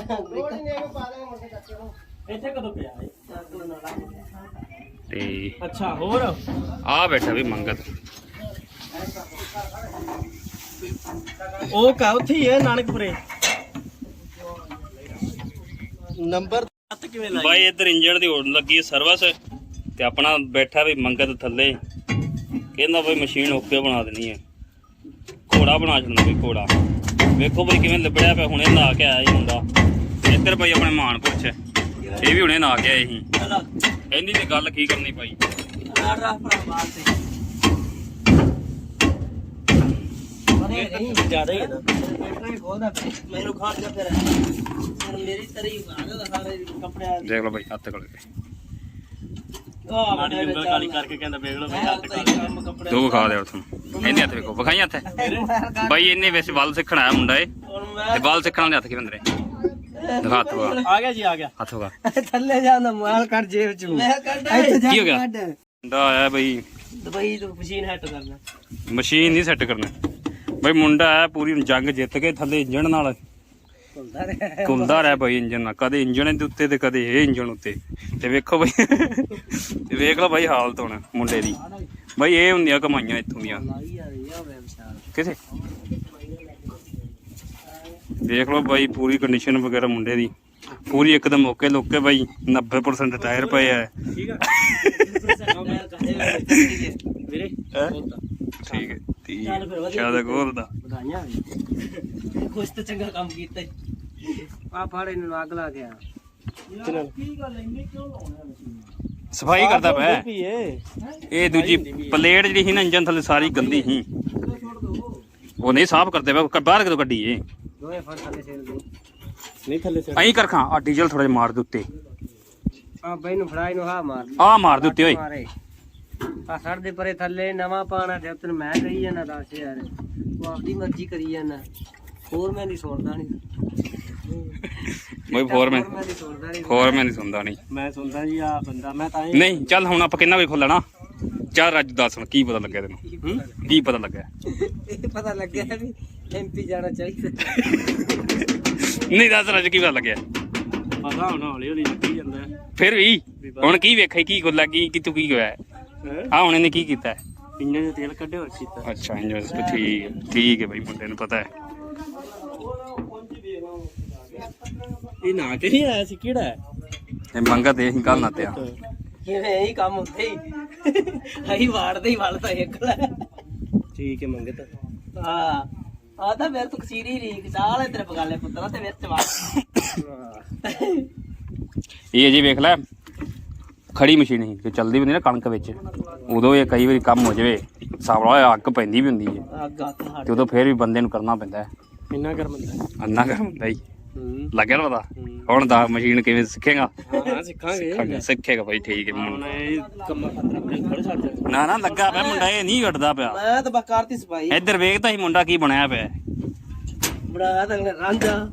S3: ਇੱਥੇ ਕਦੋਂ ਪਿਆ ਹੈ
S1: ਤੇ
S3: ਅੱਛਾ ਹੋਰ?
S1: ਆ ਬੈਠਾ ਵੀ ਮੰਗਤ।
S3: ਉਹ ਕਾ ਉੱਥੇ ਹੀ ਹੈ ਨਾਨਕਪੁਰੇ। ਨੰਬਰ ਕਿਵੇਂ ਲਾਈ?
S1: ਬਾਈ ਇੱਧਰ ਇੰਜਣ ਦੀ ਹੋਣ ਲੱਗੀ ਸਰਵਿਸ ਤੇ ਆਪਣਾ ਬੈਠਾ ਵੀ ਮੰਗਤ ਥੱਲੇ। ਕਹਿੰਦਾ ਬਈ ਮਸ਼ੀਨ ਓਕੇ ਬਣਾ ਦੇਣੀ ਹੈ। ਘੋੜਾ ਬਣਾ ਛੱਡਣਾ ਬਈ ਘੋੜਾ। ਵੇਖੋ ਬਈ ਕਿਵੇਂ ਲਿਬੜਿਆ ਪਿਆ ਹੁਣੇ ਨਹਾ ਕੇ ਆਇਆ ਹੀ ਹੁੰਦਾ ਇੱਧਰ ਭਾਈ ਆਪਣੇ ਮਾਨਪੁਰ ਚ। ਇਹ ਵੀ ਹੁਣੇ ਨਾ ਗਿਆ ਇਹੀ ਇੰਨੀ ਤੇ ਗੱਲ ਕੀ ਕਰਨੀ ਭਾਈ?
S2: ਆੜ ਰਾ ਭਰਾ ਬਾਹਰ ਤੇ ਜਾ ਮੇਰੀ
S1: ਦੇਖ ਲਓ ਭਾਈ ਹੱਥ ਕੋਲ।
S3: ਮਾੜੀ ਜਿੰਗਲ ਕਾਲੀ ਕਰਕੇ ਕਹਿੰਦਾ ਵੇਖ ਲਓ
S2: ਮੈਂ
S3: ਮੈਂ
S2: ਉੱਤੇ ਹੀ ਕੰਮ ਕੱਪੜੇ
S1: ਦੋ ਵਿਖਾ ਦਿਓ ਤੁਹਾਨੂੰ ਇਹਨੇ ਹੱਥ ਵੇਖੋ ਵਿਖਾਈ ਹੱਥ। ਬਾਈ ਇਹਨੇ ਵੈਸੇ ਵੱਲ ਸਿੱਖਣ ਆਇਆ ਮੁੰਡਾ ਏ
S2: ਹੁਣ
S1: ਤੇ
S2: ਮੈਂ
S1: ਵੱਲ ਸਿੱਖਣ ਵਾਲੇ ਹੱਥ ਕਿਵੇਂ ਹੁੰਦੇ ਨੇ? ਦਿਖਾ ਹੱਥ ਵਿਖਾ
S3: ਆ ਗਿਆ ਜੀ ਆ ਗਿਆ।
S1: ਹੱਥ ਵਿਖਾ
S2: ਥੱਲੇ ਜਾਂਦਾ ਮਾਲ ਕੱਢ ਜੇਬ ਚ। ਮੈਂ ਕੱਢ
S1: ਕੀ ਹੋ ਗਿਆ? ਮੁੰਡਾ ਆਇਆ ਬਈ।
S2: ਦੁਬਈ ਤੋਂ ਮਸ਼ੀਨ ਹੱਟ ਕਰਨਾ।
S1: ਮਸ਼ੀਨ ਨਹੀਂ ਸੈੱਟ ਕਰਨਾ। ਬਈ ਮੁੰਡਾ ਆਇਆ ਪੂਰੀ ਜੰਗ ਜਿੱਤ ਕੇ ਥੱਲੇ ਇੰਜਣ ਨਾਲ।
S2: ਰਿਹਾ।
S1: ਘੁੰਮਦਾ ਰਿਹਾ ਬਈ ਇੰਜਨ ਨਾਲ ਕਦੇ ਇੰਜਣ ਦੇ ਉੱਤੇ ਤੇ ਕਦੇ ਇਹ ਇੰਜਣ ਉੱਤੇ। ਤੇ ਵੇਖੋ ਬਈ ਤੇ ਵੇਖ ਲਓ ਬਈ ਹਾਲਤ ਹੁਣ ਮੁੰਡੇ ਦੀ। ਬਈ ਇਹ ਹੁੰਦੀਆਂ ਕਮਾਈਆਂ ਇੱਥੋਂ ਦੀਆਂ। ਕਿਥੇ? ਦੇਖ ਲਓ ਬਾਈ ਪੂਰੀ ਕੰਡੀਸ਼ਨ ਵਗੈਰਾ ਮੁੰਡੇ ਦੀ। ਪੂਰੀ ਇੱਕਦਮ ਓਕੇ ਲੋਕੇ ਬਾਈ 90% ਟਾਇਰ ਪਏ ਆ।
S3: ਠੀਕ
S1: ਹੈਂ? ਠੀਕ ਹੈ।
S2: ਵਧੀਆ
S1: ਸ਼ਾਦਾ ਗੋਲ ਦਾ
S2: ਵਧਾਈਆਂ ਕੁਛ ਤਾਂ ਚੰਗਾ ਕੰਮ ਕੀਤਾ ਆ ਫੜ ਇਹਨੂੰ ਅੱਗ ਲਾ ਗਿਆ ਕੀ ਗੱਲ ਇੰਨੇ ਕਿਉਂ ਲਾਉਣਾ
S1: ਸਫ਼ਾਈ ਕਰਦਾ ਪਿਆ। ਇਹ ਦੂਜੀ ਪਲੇਟ ਜਿਹੜੀ ਸੀ ਨਾ ਇੰਜਨ ਥੱਲੇ ਸਾਰੀ ਗੰਦੀ ਸੀ। ਉਹ ਨਹੀਂ ਸਾਫ਼ ਕਰਦੇ ਪਏ ਬਾਹਰ ਕਿਦੋਂ ਕੱਢੀ ਏ।
S2: ਦੋਏ ਫੜ ਥੱਲੇ ਸੇਲ ਦੇ।
S3: ਨਹੀਂ ਥੱਲੇ ਸੇ
S1: ਐਂ ਕਰ ਖਾਂ ਆ ਡੀਜ਼ਲ ਥੋੜਾ ਜਿਹਾ ਮਾਰ ਦੇ ਉੱਤੇ।
S2: ਆ ਬਈ ਨੂੰ ਫੜਾਈ ਨੂੰ ਹਾ ਮਾਰ।
S1: ਆ ਮਾਰ ਦੇ ਉੱਤੇ ਓਏ।
S2: ਆ ਸੜ ਦੇ ਪਰੇ ਥੱਲੇ ਨਵਾਂ ਪਾਣਾ ਤੇ ਤੈਨੂੰ ਮੈਂ ਕਹੀ ਜਾਂਦਾ ਦੱਸ ਯਾਰ। ਉਹ ਆਪਦੀ ਮਰਜ਼ੀ ਕਰੀ ਜਾਂਦਾ ਹੋਰ ਮੈਂ ਨਹੀਂ ਸੁਣਦਾ ਨਹੀਂ
S1: ਬਈ ਫੋਰਮੈਨ
S2: ਮੈਂ ਨਹੀਂ ਸੁਣਦਾ ਨਹੀਂ
S1: ਸੁਣਦਾ ਨਹੀਂ
S3: ਮੈਂ ਸੁਣਦਾ ਜੀ ਆ ਬੰਦਾ ਮੈਂ ਤਾਂ ਹੀ
S1: ਨਹੀਂ ਚੱਲ ਹੁਣ ਆਪਾਂ ਕਿੰਨਾ ਵਜੇ ਖੋਲਣਾ ਚੱਲ ਰੱਜ ਦੱਸ ਹੁਣ ਕੀ ਪਤਾ ਲੱਗਿਆ ਤੈਨੂੰ। ਕੀ ਪਤਾ ਲੱਗਿਆ?
S2: ਇਹ ਪਤਾ ਲੱਗਿਆ ਵੀ ਐਮਪੀ ਜਾਣਾ ਚਾਹੀਦਾ।
S1: ਨਹੀਂ ਦੱਸ ਰੱਜ ਕੀ ਪਤਾ ਲੱਗਿਆ?
S3: ਪਤਾ ਹੁਣ ਹੌਲੀ ਹੌਲੀ ਲੱਗੀ ਜਾਂਦਾ।
S1: ਫਿਰ ਵੀ ਹੁਣ ਕੀ ਵੇਖਿਆ ਕੀ ਗੁੱਲਾ ਕੀ ਕਿ ਤੂੰ ਕੀ ਹੋਇਆ? ਆ ਹੁਣ ਇਹਨੇ ਕੀ ਕੀਤਾ ਹੈ?
S3: ਇੰਜਨ ਦੇ ਤੇਲ ਕੱਢੇ ਹੋਰ ਕੀਤਾ
S1: ਅੱਛਾ ਇੰਜਨ ਠੀਕ ਹੈ ਠੀਕ ਹੈ ਬਈ ਮੁੰਡੇ ਨੂੰ ਪਤਾ ਹੈ।
S3: ਇਹ ਨਾ ਕੇ ਨਹੀਂ ਆਇਆ ਸੀ ਕਿਹੜਾ ਹੈ?
S1: ਇਹ ਮੰਗਾ ਤੇ ਅਸੀਂ ਕੱਲ ਨਾ ਤੇ ਆ
S2: ਕਿਵੇਂ ਇਹੀ ਕੰਮ ਹੁੰਦੇ ਹੀ। ਅਸੀਂ ਵਾੜਦੇ ਹੀ ਵੱਲ ਤਾਂ ਇੱਕ ਲੈ।
S3: ਠੀਕ ਹੈ ਮੰਗੇ ਤਾਂ
S2: ਹਾਂ ਆ ਤਾਂ ਮੇਰੇ ਤੋਂ ਕਸੀਰੀ ਰੀਕ ਚਾਲ ਤੇਰੇ ਬਗਾਲੇ ਪੁੱਤਰਾ ਤੇ ਵਿੱਚ ਵਾੜ
S1: ਇਹ ਜੀ ਵੇਖ ਲੈ ਖੜੀ ਮਸ਼ੀਨ ਸੀ ਜੋ ਚੱਲਦੀ ਹੁੰਦੀ ਨਾ ਕਣਕ ਵਿੱਚ। ਉਦੋਂ ਇਹ ਕਈ ਵਾਰੀ ਕੰਮ ਹੋ ਜਾਵੇ ਸਾਵਲਾ ਅੱਗ ਪੈਂਦੀ ਵੀ ਹੁੰਦੀ ਹੈ।
S2: ਅੱਗ ਹੱਥ ਹਟ
S1: ਤੇ ਉਦੋਂ ਫਿਰ ਵੀ ਬੰਦੇ ਨੂੰ ਕਰਨਾ ਪੈਂਦਾ ਹੈ।
S3: ਇੰਨਾ ਕਰ ਬੰਦਾ
S1: ਅੰਨਾ ਕਰ ਹੁੰਦਾ ਹੀ।
S3: ਹੂੰ
S1: ਲੱਗਿਆ ਪਤਾ? ਹੁਣ ਦਾ ਮਸ਼ੀਨ ਕਿਵੇਂ ਸਿੱਖੇਗਾ?
S3: ਹਾਂ ਸਿੱਖਾਂਗੇ।
S1: ਸਿੱਖੇਗਾ- ਭਾਈ ਠੀਕ ਹੈ।
S3: ਖੜ ਛੱਡ ਜਾ
S1: ਨਾ ਨਾ ਲੱਗਾ ਪਿਆ ਮੁੰਡਾ ਇਹ ਨਹੀਂ ਘਟਦਾ ਪਿਆ।
S2: ਮੈਂ ਤਾਂ ਬਕਾਰਤੀ ਸਪਾਈ।
S1: ਇੱਧਰ ਵੇਖਦਾ ਸੀ ਮੁੰਡਾ ਕੀ ਬਣਿਆ ਪਿਆ
S2: ਬੜਾ ਤਾਂ ਰਾਂਝਾ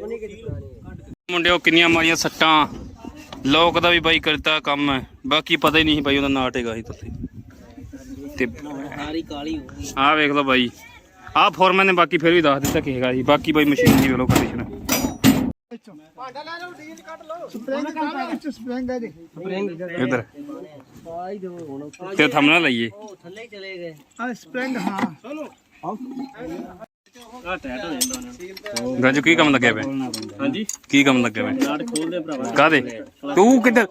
S2: ਬਣੀ ਕਿਹੜੀ
S1: ਮੁੰਡਿਓ ਕਿੰਨੀਆਂ ਮਾਰੀਆਂ ਸੱਟਾਂ। ਲੋਕ ਦਾ ਵੀ ਬਾਈ ਕਰਤਾ ਕੰਮ। ਹੈ ਬਾਕੀ ਪਤਾ ਹੀ ਨਹੀਂ ਸੀ ਬਾਈ ਉਹਦਾ ਨਾਟ ਹੈਗਾ ਸੀ ਤੁਸੀਂ ਤੇ
S2: ਸਾਰੀ ਕਾਲੀ ਹੋ ਗਈ।
S1: ਆਹ ਵੇਖ ਲਓ ਬਾਈ। ਆਹ ਫੋਰਮੈਨ ਨੇ ਬਾਕੀ ਫਿਰ ਵੀ ਦੱਸ ਦਿੱਤਾ ਕਿ ਹੈਗਾ ਜੀ ਬਾਕੀ ਬਾਈ ਮਸ਼ੀਨ ਦੀ ਵੇਖ ਲਓ ਕੰਡੀਸ਼ਨ
S2: ਸਪ੍ਰਿੰਗ
S1: ਇੱਧਰ
S2: ਆਈ ਦੋ ਹੁਣ।
S1: ਤੇ ਥੰਮਣਾ ਲਈਏ।
S2: ਉਹ ਥੱਲੇ ਹੀ ਚਲੇ ਗਏ।
S3: ਆ ਟੈਟ ਹੋ ਨੂੰ।
S1: ਗੱਜ ਕੀ ਕੰਮ ਲੱਗਿਆ ਪਿਆ?
S3: ਹਾਂਜੀ?
S1: ਕੀ ਕੰਮ ਲੱਗਿਆ ਪਿਆ?
S3: ਨਾਟ ਖੋਲਦੇ ਭਰਾਵਾ।
S1: ਕਾਦੇ ਤੂੰ ਕਿੱਧਰ?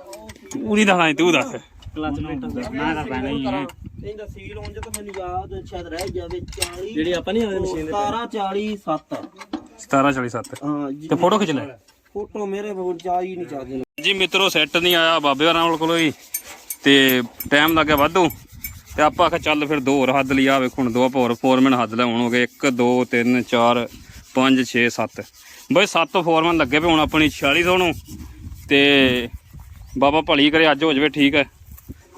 S1: ਨਹੀਂ ਦੱਸਣਾ ਤੂੰ ਦੱਸ।
S3: ਕਲਚ
S4: ਨਾ ਨਾ ਪੈਣਾ ਹੀ ਹੈ
S2: ਇਹਦਾ ਸੀਲ ਚ ਤਾਂ ਮੈਨੂੰ ਯਾਦ ਸ਼ਾਇਦ ਰਹਿ ਜਾਵੇ 40
S3: ਜਿਹੜੀ ਆਪਾਂ ਨਹੀਂ ਆਉਂਦੇ ਮਸ਼ੀਨ ਦੇ
S2: 17 40 7
S1: 1747
S2: ਹਾਂ
S1: ਤੇ ਫੋਟੋ ਖਿੱਚ ਲੈ।
S2: ਫੋਟੋ ਮੇਰੇ ਕੋਲ ਜਾ ਹੀ ਨਹੀਂ ਚੱਲਦੇ।
S1: ਜੀ ਮਿੱਤਰੋ ਸੈੱਟ ਨਹੀਂ ਆਇਆ ਬਾਬੇ ਹੋਰਾਂ ਕੋਲੋਂ ਹੀ ਤੇ ਟਾਈਮ ਲੱਗਿਆ ਵਾਧੂ। ਤੇ ਆਪਾਂ ਆਖਿਆ ਚੱਲ ਫਿਰ ਦੋ ਹੋਰ ਹੱਦ ਲਈ ਆ ਵੇਖੋ ਹੁਣ ਦੋ ਆਪਾਂ ਹੋਰ ਫੋਰਮੈਨ ਹੱਦ ਲੈ ਹੁਣ ਹੋ ਗਏ 1 2 3 4 5 6 7 ਬਈ 7 ਫੋਰਮੈਨ ਲੱਗੇ ਪਏ ਹੁਣ ਆਪਣੀ 4600 ਨੂੰ। ਤੇ ਬਾਬਾ ਭਲੀ ਕਰੇ ਅੱਜ ਹੋ ਜਾਵੇ ਠੀਕ। ਹੈ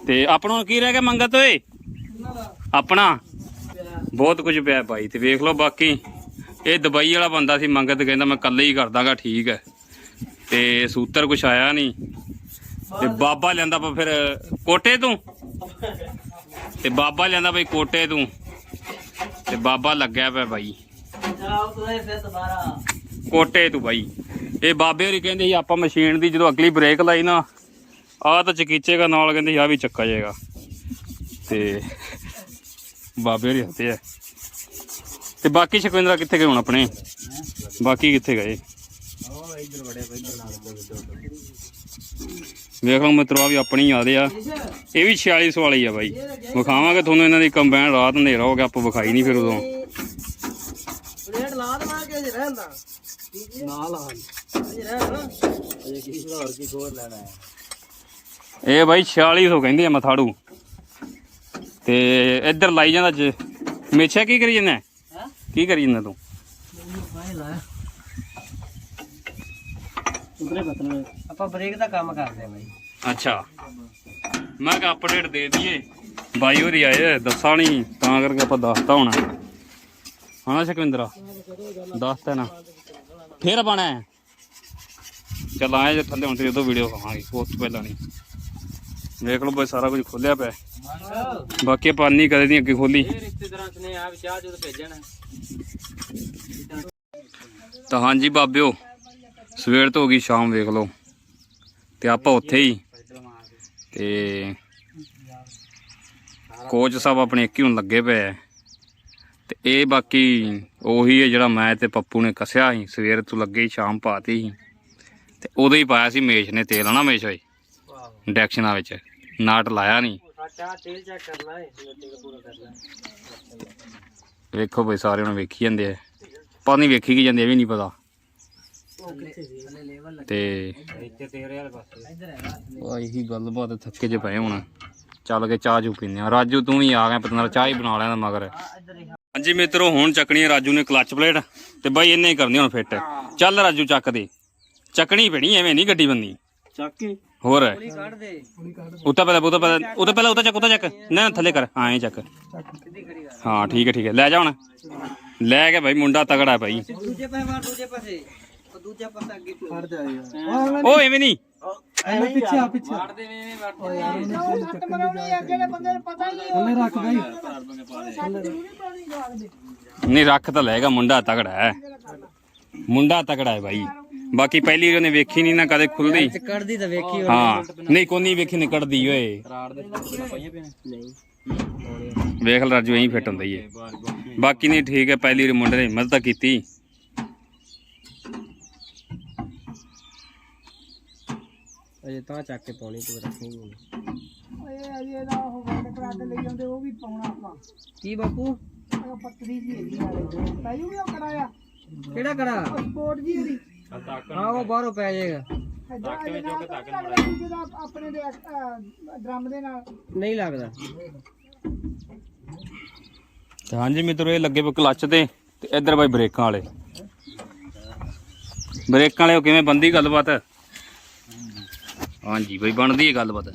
S1: ਤੇ ਆਪਣਾ ਹੁਣ ਕੀ ਰਹਿ ਗਿਆ ਮੰਗਤ ਓਏ? ਆਪਣਾ? ਬਹੁਤ ਕੁਝ ਪਿਆ ਬਾਈ ਤੇ ਵੇਖ ਲਓ ਬਾਕੀ। ਇਹ ਦੁਬਈ ਵਾਲਾ ਬੰਦਾ ਸੀ, ਮੰਗਤ ਕਹਿੰਦਾ ਮੈਂ ਇਕੱਲੇ ਹੀ ਕਰਦਾਗਾ, ਠੀਕ ਹੈ। ਤੇ ਸੂਤਰ ਕੁਛ ਆਇਆ ਨਹੀਂ। ਤੇ ਬਾਬਾ ਲੈਂਦਾ ਪਾ ਫਿਰ ਕੋਟੇ ਤੋਂ। ਤੇ ਬਾਬਾ ਲੈਂਦਾ ਬਈ ਕੋਟੇ ਤੋਂ। ਤੇ ਬਾਬਾ ਲੱਗਿਆ ਪਿਆ ਬਾਈ। ਕੋਟੇ ਤੋਂ ਬਾਈ। ਇਹ ਬਾਬੇ ਹੋਰੀ ਕਹਿੰਦੇ ਸੀ, ਆਪਾਂ ਮਸ਼ੀਨ ਦੀ ਜਦੋਂ ਅਗਲੀ ਬ੍ਰੇਕ ਲਾਈ ਨਾ, ਆਹ ਤਾਂ ਚਕੀਚੇਗਾ, ਨਾਲ ਕਹਿੰਦੇ ਸੀ, ਆਹ ਵੀ ਚੱਕਾ ਜਾਏਗਾ। ਤੇ ਬਾਬੇ ਹੋਰੀ ਹੱਥੇ ਆ। ਤੇ ਬਾਕੀ ਸ਼ਕਵਿੰਦਰਾ ਕਿੱਥੇ ਗਏ ਹੁਣ ਆਪਣੇ? ਬਾਕੀ ਕਿੱਥੇ ਗਏ? ਵੇਖ ਲਓ ਮਿੱਤਰੋ ਆ ਵੀ ਆਪਣੀ ਯਾਦ ਆ। ਇਹ ਵੀ 4600 ਵਾਲੀ ਆ ਬਾਈ। ਵਿਖਾਵਾਂਗੇ ਤੁਹਾਨੂੰ ਇਹਨਾਂ ਦੀ ਕੰਬਾਈਨ ਰਾਤ ਹਨੇਰਾ ਹੋ ਗਿਆ ਆਪਾਂ ਵਿਖਾਈ ਨਹੀਂ ਫਿਰ ਉਦੋਂ।
S2: ਰੇਟ ਲਾ ਦੇਵਾਂ ਕਿ ਜੇ ਰਹਿੰਦਾ ਨਾ ਲਾ। ਜੇ ਰਹਿਣਾ ਅਜੇ ਕੀ ਹੋਰ ਕੀ ਖੋਰ ਲੈਣਾ ਹੈ?
S1: ਇਹ ਬਾਈ 4600 ਕਹਿੰਦੇ ਆ ਮਥਾੜੂ। ਤੇ ਇੱਧਰ ਲਾਈ ਜਾਂਦਾ ਅੱਜ ਮੇਛਾ ਕੀ ਕਰੀ ਜਾਂਦਾ? ਕੀ ਕਰੀ ਜਾਂਦਾ ਤੂੰ?
S2: ਬਾਈ ਲਾ ਉਧਰੇ ਬਤਨ ਆਪਾਂ ਬ੍ਰੇਕ ਦਾ ਕੰਮ ਕਰਦੇ ਆ ਬਾਈ।
S1: ਅੱਛਾ। ਮੈਂ ਕਿਹਾ ਅਪਡੇਟ ਦੇ ਦਈਏ। ਬਾਈ ਹੋਰੀ ਆਏ ਦੱਸਾਂ ਨਹੀਂ ਤਾਂ ਕਰਕੇ ਆਪਾਂ ਦੱਸਤਾ ਹੋਣਾ। ਹਾਂ ਸ਼ਕਵਿੰਦਰਾ ਦੱਸਤਾ ਨਾ। ਫੇਰ ਬਣਾ ਚੱਲ ਆਏ ਜੇ ਥੱਲੇ ਹੁਣ ਤੇ ਉਦੋਂ ਵੀਡੀਓ ਖਾਵਾਂਗੇ ਉਸ ਤੋਂ ਪਹਿਲਾਂ ਨਹੀਂ। ਵੇਖ ਲਓ ਬਈ ਸਾਰਾ ਕੁਝ ਖੋਲਿਆ ਪਿਆ। ਬਾਕੀ ਆਪਾਂ ਨਹੀਂ ਕਦੇ ਨਹੀਂ ਅੱਗੇ ਖੋਲੀ।
S4: ਰਿਸ਼ਤੇਦਾਰਾਂ ਨੇ ਆ ਚਾਹ ਜਦ ਭੇਜਣ।
S1: ਤਾਂ ਹਾਂਜੀ ਬਾਬਿਓ ਸਵੇਰ ਤੋਂ ਹੋ ਗਈ ਸ਼ਾਮ ਵੇਖ ਲਓ। ਤੇ ਆਪਾਂ ਉੱਥੇ ਹੀ। ਤੇ ਕੋਚ ਸਾਹਿਬ ਆਪਣੇ ਇੱਕ ਹੀ ਹੁਣ ਲੱਗੇ ਪਏ ਆ। ਤੇ ਇਹ ਬਾਕੀ ਉਹੀ ਹੈ ਜਿਹੜਾ ਮੈਂ ਤੇ ਪੱਪੂ ਨੇ ਕੱਸਿਆ ਸੀ ਸਵੇਰ ਤੋਂ ਲੱਗੇ ਸ਼ਾਮ ਪਾਤੀ ਸੀ। ਤੇ ਉਦੋਂ ਹੀ ਪਾਇਆ ਸੀ ਮੇਸ਼ ਨੇ ਤੇਲ ਹਨਾ ਮੇਸ਼ ਹੋਏ ਇੰਡਕਸ਼ਨਾਂ ਵਿੱਚ। ਨਾਟ ਲਾਇਆ ਨਹੀਂ। ਵੇਖੋ ਬਈ ਸਾਰੇ ਹੁਣ ਵੇਖੀ ਜਾਂਦੇ ਆ। ਪਤਾ ਨਹੀਂ ਵੇਖੀ ਕੀ ਜਾਂਦੇ ਇਹ ਵੀ ਨਹੀਂ ਪਤਾ। ਤੇ
S4: ਇੱਥੇ ਤੇਰੇ ਵਾਲੇ ਪਾਸੇ।
S2: ਇੱਧਰ ਹੈਗਾ
S1: ਉਹ ਇਹੀ ਗੱਲਬਾਤ ਥੱਕੇ ਜੇ ਪਏ ਹੁਣ। ਚੱਲ ਕੇ ਚਾਹ ਚੂ ਪੀਂਦੇ ਆ। ਰਾਜੂ ਤੂੰ ਵੀ ਆ ਗਿਆ ਪਤਾ ਨਾਲ ਚਾਹ ਹੀ ਬਣਾ ਲਿਆ ਮਗਰ। ਹਾਂਜੀ ਮਿੱਤਰੋ ਹੁਣ ਚੱਕਣੀ ਹੈ ਰਾਜੂ ਨੇ ਕਲੱਚ ਪਲੇਟ ਤੇ ਬਾਈ ਇਹਨੇ ਹੀ ਕਰਨੀ ਹੁਣ ਫਿੱਟ ਚੱਲ ਰਾਜੂ ਚੱਕ ਦੇ। ਚੱਕਣੀ ਪੈਣੀ ਐਵੇਂ ਨਹੀਂ ਗੱਡੀ ਬੰਨੀ।
S3: ਚੱਕ ਕੇ।
S1: ਹੋਰ।
S2: ਪੁਲੀ ਕੱਢ ਦੇ।
S1: ਉੱਤਾ ਪਹਿਲਾਂ ਉੱਤਾ ਪਹਿਲਾਂ ਉੱਤਾ ਪਹਿਲਾਂ ਉੱਤਾ ਚੱਕ ਉੱਤਾ ਚੱਕ। ਨਾ ਥੱਲੇ ਕਰ। ਹਾਂ ਐਂ ਚੱਕ। ਹਾਂ ਠੀਕ ਹੈ ਠੀਕ ਹੈ। ਲੈ ਜਾ ਹੁਣ। ਲੈ ਕੇ ਬਾਈ ਮੁੰਡਾ ਤਗੜਾ ਬਾਈ
S2: ਦੂਜੇ ਪਾਸੇ ਮਾਰ ਦੂਜੇ ਪਾਸੇ। ਉਹ ਦੂਜਾ ਪਾਸਾ ਅੱਗੇ ਖੜ ਜਾ ਯਾਰ।
S1: ਉਹ ਐਵੇਂ ਨਹੀਂ।
S2: ਐਵੇਂ ਪਿੱਛੇ ਆ ਪਿੱਛੇ
S4: ਵੜਦੇ ਨੇ ਐਵੇਂ ਵੜਦੇ
S1: ਨਹੀਂ ਰੱਖ ਤਾਂ ਲੈਗਾ ਮੁੰਡਾ ਤਗੜਾ ਹੈ। ਮੁੰਡਾ ਤਗੜਾ ਹੈ ਬਾਈ ਬਾਕੀ ਪਹਿਲੀ ਵਾਰ ਉਹਨੇ ਵੇਖੀ ਨਹੀਂ ਨਾ ਕਦੇ ਖੁੱਲਦੀ
S2: ਕੱਢਦੀ ਤਾਂ ਵੇਖੀ
S1: ਹਾਂ ਨਹੀਂ ਕੋਨੀ ਵੇਖੀ ਨਿਕੜਦੀ ਓਏ।
S4: ਰਾੜ ਦੇ ਪਈਆਂ ਪਈਆਂ
S2: ਨਹੀਂ
S1: ਵੇਖ ਲੈ ਰਾਜੂ ਐਂ ਫਿੱਟ ਹੁੰਦਾ ਹੀ ਹੈ। ਬਾਕੀ ਨਹੀਂ ਠੀਕ ਹੈ ਪਹਿਲੀ ਵਾਰ ਮੁੰਡੇ ਨੇ ਹਿੰਮਤ ਤਾਂ ਕੀਤੀ।
S2: ਅਜੇ ਤਾਂ ਚੱਕ ਕੇ ਪਾਉਣੀ ਤੂੰ ਰੱਖਣੀ ਨਹੀਂ
S5: ਓਏ ਅਜੇ ਇਹਦਾ ਉਹ ਗੰਡ ਕਰਾ ਕੇ ਲਈ ਜਾਂਦੇ ਉਹ ਵੀ ਪਾਉਣਾ ਆਪਾਂ
S2: ਕੀ ਬਾਪੂ?
S5: ਉਹ ਪੱਤਰੀ ਜੀ ਹੈਗੀ ਨਾਲੇ ਪਾਇਓ ਵੀ ਉਹ ਕਰਾਇਆ
S2: ਕਿਹੜਾ ਕੜਾ
S5: ਸਪੋਰਟ ਜੀ ਉਹਦੀ
S2: ਹਾਂ ਉਹ ਬਾਹਰੋਂ ਪੈ ਜਾਏਗਾ।
S5: ਐਦਾਂ ਇਹਦੇ ਨਾਲ ਜਿਹਦਾ ਆਪਣੇ ਦੇ ਡਰਮ ਦੇ ਨਾਲ।
S2: ਨਹੀਂ ਲੱਗਦਾ।
S1: ਤੇ ਹਾਂਜੀ ਮਿੱਤਰੋ ਇਹ ਲੱਗੇ ਪਏ ਕਲੱਚ ਤੇ ਤੇ ਇੱਧਰ ਬਾਈ ਬ੍ਰੇਕਾਂ ਵਾਲੇ। ਬ੍ਰੇਕਾਂ ਵਾਲੇ ਉਹ ਕਿਵੇਂ ਬੰਦੀ ਗੱਲਬਾਤ? ਹਾਂਜੀ ਬਈ ਬਣਦੀ ਹੈ ਗੱਲਬਾਤ।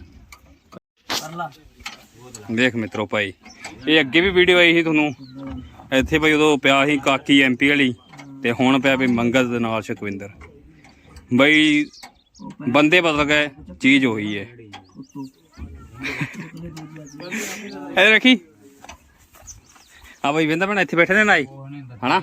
S1: ਦੇਖ ਮਿੱਤਰੋ ਭਾਈ ਇਹ ਅੱਗੇ ਵੀ ਵੀਡੀਓ ਆਈ ਸੀ ਤੁਹਾਨੂੰ। ਇੱਥੇ ਭਾਈ ਉਦੋਂ ਪਿਆ ਸੀ ਕਾਕੀ ਐਮਪੀ ਵਾਲੀ। ਤੇ ਹੁਣ ਪਿਆ ਵੀ ਮੰਗਲ ਦੇ ਨਾਲ ਸ਼ਕਵਿੰਦਰ। ਬਈ ਬੰਦੇ ਬਦਲ ਗਏ, ਚੀਜ਼ ਹੋਈ ਹੈ ਇਹ ਰੱਖੀ ਆ ਬਈ ਵੇਂਦਾ ਭੈਣ ਇੱਥੇ ਬੈਠੇ ਨੇ ਨਾਈ। ਹਨਾ?